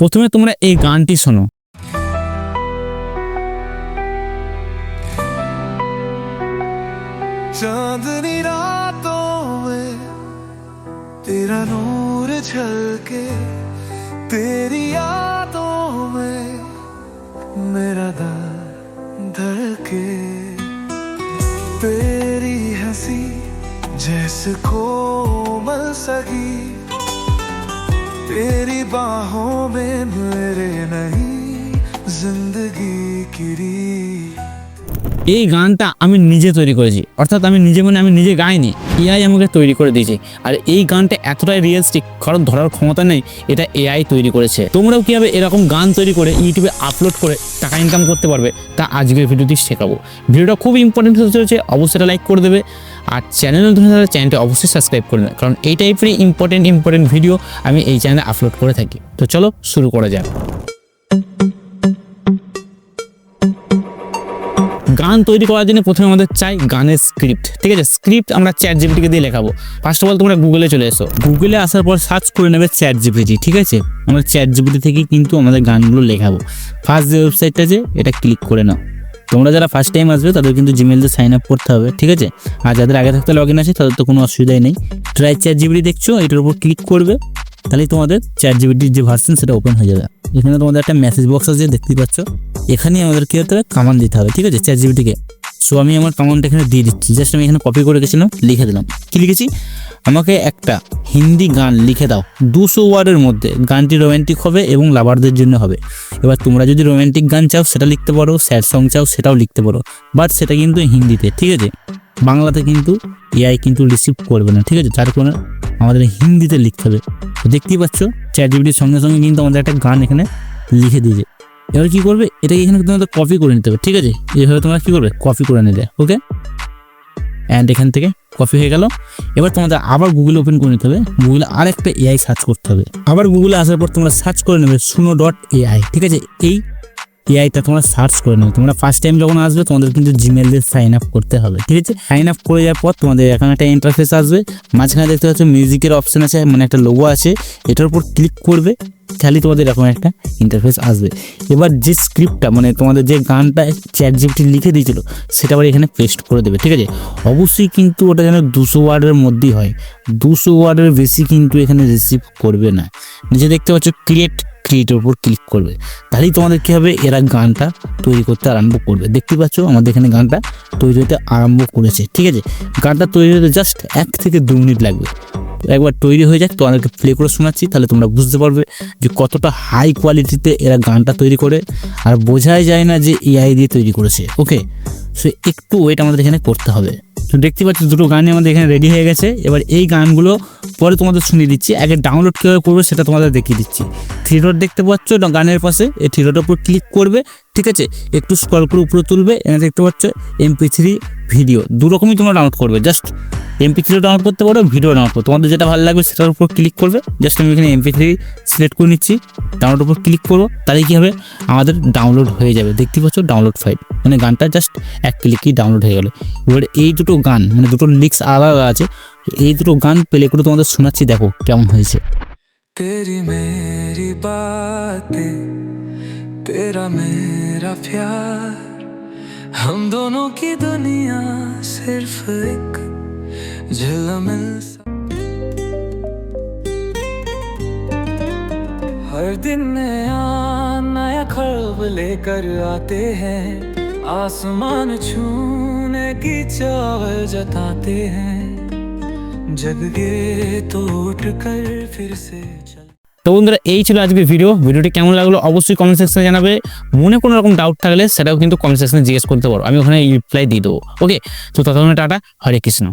প্রথমে তোমরা এই গানটি শোনো चांदनी रातों में तेरा नूर झलके तेरी यादों में मेरा दिल धड़के तेरी हंसी जैसे कोमल सगी तेरी बाहों में मेरे नहीं ज़िंदगी की रीत। এই গানটা আমি নিজে তৈরি করেছি। অর্থাৎ আমি নিজে মানে আমি নিজে গাইনি। এআই আমাকে তৈরি করে দিয়েছে। আর এই গানটা এতটাই রিয়েলিস্টিক কারণ ধরার ক্ষমতা নেই, এটা এআই তৈরি করেছে। তোমরাও কীভাবে এরকম গান তৈরি করে ইউটিউবে আপলোড করে টাকা ইনকাম করতে পারবে, তা আজকের ভিডিওটি শেখাবো। ভিডিওটা খুব ইম্পর্টেন্ট হতে চলেছে, অবশ্যই লাইক করে দেবে। আর চ্যানেল নতুন হলে চ্যানেলটি অবশ্যই সাবস্ক্রাইব করে নেবে, কারণ এই টাইপেরই ইম্পর্টেন্ট ইম্পর্টেন্ট ভিডিও আমি এই চ্যানেলে আপলোড করে থাকি। তো চলো শুরু করা যাক। গান তৈরি করার জন্য প্রথমে আমাদের চাই গানের স্ক্রিপ্ট ঠিক আছে? স্ক্রিপ্ট আমরা চ্যাট জিপিটিকে দিয়ে লেখাবো। ফার্স্ট অফ অল তোমরা গুগলে চলে এসো। গুগলে আসার পর সার্চ করে নেবে চ্যাট জিপিটি ঠিক আছে? আমরা চ্যাট জিপিটি থেকেই কিন্তু আমাদের গানগুলো লেখাবো। ফার্স্ট যে ওয়েবসাইটটা আছে, এটা ক্লিক করে নাও। তোমরা যারা ফার্স্ট টাইম আসবে, তাদের কিন্তু জিমেল দিয়ে সাইন আপ করতে হবে, ঠিক আছে? আর যাদের আগে থাকতে লগ ইন আছে, তাদের তো কোনো অসুবিধাই নেই। ট্রাই চ্যাট জিবিটি দেখছ, এটার উপর ক্লিক করবে, তাহলেই তোমাদের চ্যাট জিবিটির যে ভার্সন সেটা ওপেন হয়ে যাবে। এখানে তোমাদের একটা মেসেজ বক্স আছে, দেখতেই পাচ্ছ। এখানে আমাদের কি হতে হবে কামান দিতে হবে, ঠিক আছে? চ্যাট জিবিটিকে সো আমি আমার কামানটা এখানে দিয়ে দিচ্ছি। জাস্ট আমি এখানে কপি করে গেছিলাম লিখে দিলাম। কি লিখেছি? আমাকে একটা হিন্দি গান লিখে দাও। দুশো ওয়ার্ডের মধ্যে গানটি রোমান্টিক হবে এবং লাভারদের জন্য হবে। এবার তোমরা যদি রোমান্টিক গান চাও, সেটা লিখতে পারো স্যাড সং চাও, সেটাও লিখতে পারো। বাট সেটা কিন্তু হিন্দিতে, ঠিক আছে? বাংলাতে কিন্তু এআই কিন্তু রিসিভ করবে না, ঠিক আছে? যার কারণে আমাদের হিন্দিতে লিখতে হবে। দেখতেই পাচ্ছ চ্যাট জিবিটির সঙ্গে সঙ্গে কিন্তু আমাদের একটা গান এখানে লিখে দিয়েছে। এবার কি করবে? এটাকে এখানে তোমাদের কপি করে নিতে হবে, ঠিক আছে? এইভাবে তোমরা কি করবে? কপি করে নিলে ওকে অ্যান্ড এখান থেকে কপি হয়ে গেল। এবার তোমাদের আবার গুগল ওপেন করে নিতে হবে। গুগলে আরেকটা এআই সার্চ করতে হবে। আবার গুগলে আসার পর তোমরা সার্চ করে নেবে সুনো ডট এআই ঠিক আছে? এই এআইটা তোমরা সার্চ করে নেবে তোমরা ফার্স্ট টাইম যখন আসবে, তোমাদের কিন্তু জিমেল দিয়ে সাইন আপ করতে হবে, ঠিক আছে? সাইন আপ করে যাওয়ার পর তোমাদের এখানে একটা ইন্টারফেস আসবে। মাঝখানে দেখতে পাচ্ছ মিউজিকের অপশন আছে মানে একটা লোগো আছে। এটার উপর ক্লিক করবে তাহলে তোমাদের এরকম একটা ইন্টারফেস আসবে। এবার যে স্ক্রিপ্টটা মানে তোমাদের যে গানটা চ্যাট জিপিটি লিখে দিয়েছিল, সেটা আবার এখানে পেস্ট করে দেবে, ঠিক আছে? অবশ্যই কিন্তু ওটা যেন দুশো ওয়ার্ডের মধ্যেই হয়। দুশো ওয়ার্ডের বেশি কিন্তু এখানে রিসিভ করবে না। নিজে দেখতে পাচ্ছ ক্রিয়েট ক্রিয়েটের উপর ক্লিক করবে। তাহলেই তোমাদের কী হবে? এরা গানটা তৈরি করতে আরম্ভ করবে। দেখতে পাচ্ছ? আমাদের এখানে গানটা তৈরি হতে আরম্ভ করেছে, ঠিক আছে? গানটা তৈরি হতে জাস্ট এক থেকে দু মিনিট লাগবে। একবার তৈরি হয়ে যাক, তোমাদেরকে প্লে করে শোনাচ্ছি, তাহলে তোমরা বুঝতে পারবে যে কতটা হাই কোয়ালিটিতে এরা গানটা তৈরি করে। আর বোঝাই যায় না যে এআই দিয়ে তৈরি করেছে ওকে সো একটু ওয়েট আমাদের এখানে করতে হবে। তো দেখতে পাচ্ছি, দুটো গানই আমাদের এখানে রেডি হয়ে গেছে। এবার এই গানগুলো পরে তোমাদের শুনিয়ে দিচ্ছি। আগে ডাউনলোড কীভাবে করবে সেটা তোমাদের দেখিয়ে দিচ্ছি। থ্রি ডট দেখতে পাচ্ছ গানের পাশে। এই থ্রি ডটের উপর ক্লিক করবে, ঠিক আছে? একটু স্ক্রল করে উপরে তুলবে, এখানে দেখতে পাচ্ছ এমপি থ্রি ভিডিও দু রকমই তোমরা ডাউনলোড করবে। জাস্ট এমপি থ্রি ডাউনলোড করতে পারো ভিডিও ডাউনলোড করো তোমাদের যেটা ভালো লাগবে সেটার উপর ক্লিক করবে। জাস্ট আমি এখানে এমপি থ্রি সিলেক্ট করে নিচ্ছি। ডাউনলোড উপর ক্লিক করব তাহলে কী হবে? আমাদের ডাউনলোড হয়ে যাবে। দেখতে পাচ্ছ ডাউনলোড ফাইল মানে গানটা জাস্ট এক ক্লিকই ডাউনলোড হয়ে গেলো। এবার এই দুটো গান মানে দুটো লিক্স আলাদা আছে। এই দুটো গান প্লে করে তোমাদের শোনাচ্ছি দেখো কেমন হয়েছে तेरी मेरी बातें तेरा मेरा प्यार हम दोनों की दुनिया सिर्फ एक झिलमिल सा हर दिन नया नया खब लेकर आते हैं आसमान छूने की चाव जताते हैं তো বন্ধুরা, এই ছিল আজকে ভিডিও ভিডিওটি কেমন লাগল অবশ্যই কমেন্ট সেকশনে জানাবে। মনে কোনো রকম ডাউট থাকলে সেটাও কিন্তু কমেন্ট সেকশনে জিজ্ঞেস করতে পারো। আমি ওখানে রিপ্লাই দিয়ে দেবো। ওকে তো ততক্ষণে টাটা। হরে কৃষ্ণ।